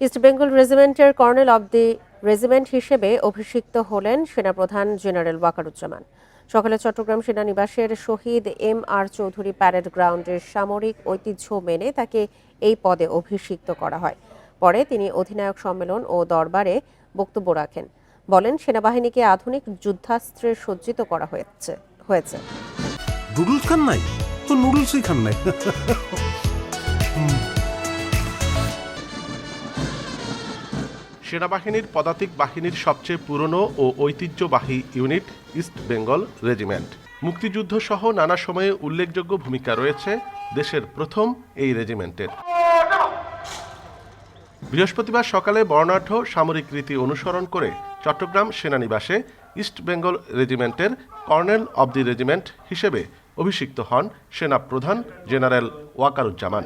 East Bengal রেজিমেন্টের colonel of the regiment হিসেবে অভিষিক্ত হলেন সেনাপ্রধান জেনারেল ওয়াকারুজ্জামান। সকালে Chattogram সেনানিবাসের Shaheed M R Chowdhury parade গ্রাউন্ডের সামরিক ঐতিহ্য মেনে তাকে এই পদে অভিষিক্ত করা হয়। পরে তিনি অধিনায়ক সম্মেলন ও দরবারে বক্তব্য রাখেন। বলেন, সেনাবাহিনীকে আধুনিক যুদ্ধাস্ত্রে সজ্জিত করা হয়েছে হয়েছে। নুডলস খান নাই? তো নুডলসই খান নাই। সেনাবাহিনীর পদাতিক বাহিনীর সবচেয়ে পুরনো ও ঐতিহ্যবাহী ইউনিট, ইস্ট বেঙ্গল রেজিমেন্ট। মুক্তিযুদ্ধ সহ নানা সময়ে উল্লেখযোগ্য ভূমিকা রয়েছে দেশের প্রথম এই রেজিমেন্টের। বৃহস্পতিবার সকালে বর্ণাঢ্য সামরিক রীতি অনুসরণ করে চট্টগ্রাম সেনানিবাসে ইস্ট বেঙ্গল রেজিমেন্টের কর্নেল অব দি রেজিমেন্ট হিসেবে অভিষিক্ত হন সেনা প্রধান জেনারেল ওয়াকারুজ্জামান।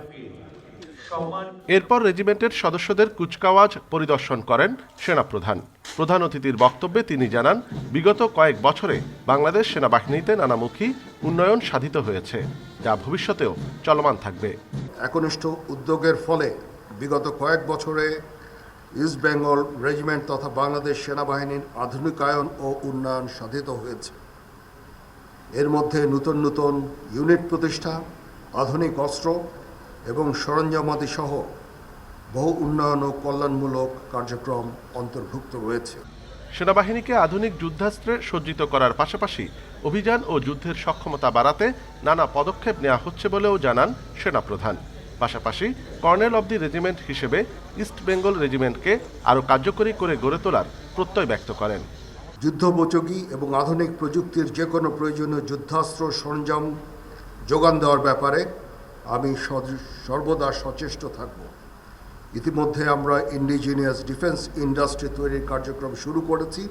এরপর রেজিমেন্টের সদস্যদের কুচকাওয়াজ পরিদর্শন করেন সেনাপ্রধান। প্রধান অতিথির বক্তব্যে তিনি জানান বিগত কয়েক বছরে বাংলাদেশ সেনাবাহিনীতে নানামুখী উন্নয়ন সাধিত হয়েছে যা ভবিষ্যতেও চলমান থাকবে। একনিষ্ঠ উদ্যোগের ফলে বিগত কয়েক বছরে ইস্ট বেঙ্গল রেজিমেন্ট তথা বাংলাদেশ সেনাবাহিনীর আধুনিকায়ন ও উন্নয়ন সাধিত হয়েছে। এর মধ্যে নতুন নতুন ইউনিট প্রতিষ্ঠা আধুনিক অস্ত্র এবং সরঞ্জামাদি সহ বহু উন্নয়ন ও কল্যাণমূলক কার্যক্রম অন্তর্ভুক্ত রয়েছে। সেনাবাহিনীকে আধুনিক যুদ্ধাস্ত্রে সজ্জিত করার পাশাপাশি অভিযান ও যুদ্ধের সক্ষমতা বাড়াতে নানা পদক্ষেপ নেওয়া হচ্ছে বলেও জানান সেনাপ্রধান। পাশাপাশি কর্নেল অব দি রেজিমেন্ট হিসেবে ইস্ট বেঙ্গল রেজিমেন্টকে আরও কার্যকরী করে গড়ে তোলার প্রত্যয় ব্যক্ত করেন। যুদ্ধোপযোগী এবং আধুনিক প্রযুক্তির যে কোনো প্রয়োজনীয় যুদ্ধাস্ত্র সরঞ্জাম যোগান দেওয়ার ব্যাপারে আমি সর্বদা সচেষ্ট থাকব। ইতিমধ্যে আমরা ইন্ডিজিনিয়াস ডিফেন্স ইন্ডাস্ট্রি তৈরির কার্যক্রম শুরু করেছি,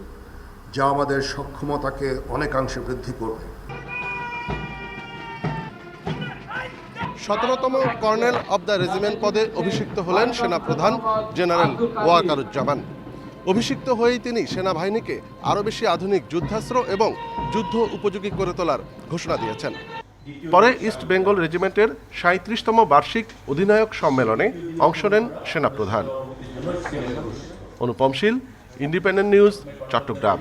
যা আমাদের সক্ষমতাকে অনেকাংশে বৃদ্ধি করবে। সতেরোতম কর্নেল অব দ্য রেজিমেন্ট পদে অভিষিক্ত হলেন সেনাপ্রধান জেনারেল ওয়াকারুজ্জামান। অভিষিক্ত হয়েই তিনি সেনাবাহিনীকে আরও বেশি আধুনিক যুদ্ধাস্ত্র এবং যুদ্ধ উপযোগী করে তোলার ঘোষণা দিয়েছেন। পরে ইস্ট বেঙ্গল রেজিমেন্টের সাঁত্রিশতম বার্ষিক অধিনায়ক সম্মেলনে অংশ নেন সেনাপ্রধান। Anupamshil independent news, Chattogram.